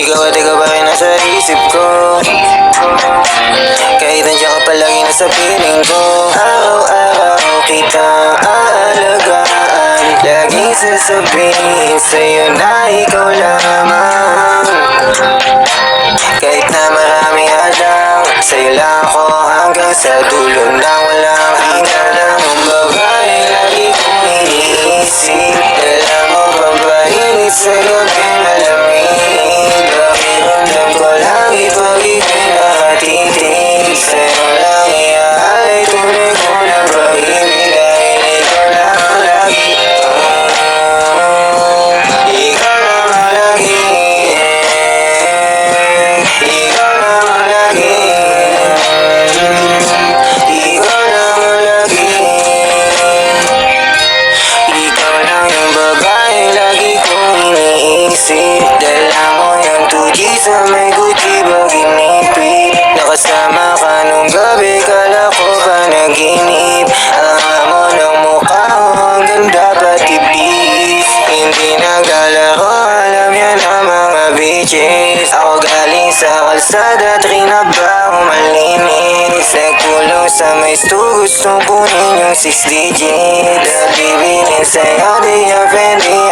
Ikaw at ikaw pa rin nasa isip ko? Kahit nandiyan ka palagi nasa piling ko. Araw-araw kitang aalagaan. Laging sasabihin sa'yo na ikaw lamang. Kahit na marami hadang Sa'yo lang ako hanggang sa dulo ng walang hanggan. Alam mo babae, lagi kong iniisip Alam mo babainit sa yung 2G sa may Gucci bag inipit Nakasama ka nung gabi Kala ko pa naginip? Ang amo ng mukha mo Ang ganda pati bis Hindi naglalaro Alam yan ang mga bitches. Ako galing sa kalsada Trinabaho malinis? Nagkulong sa may stu Gustong kunin yung 6 digit Dahil bibilin sa'yo Di yan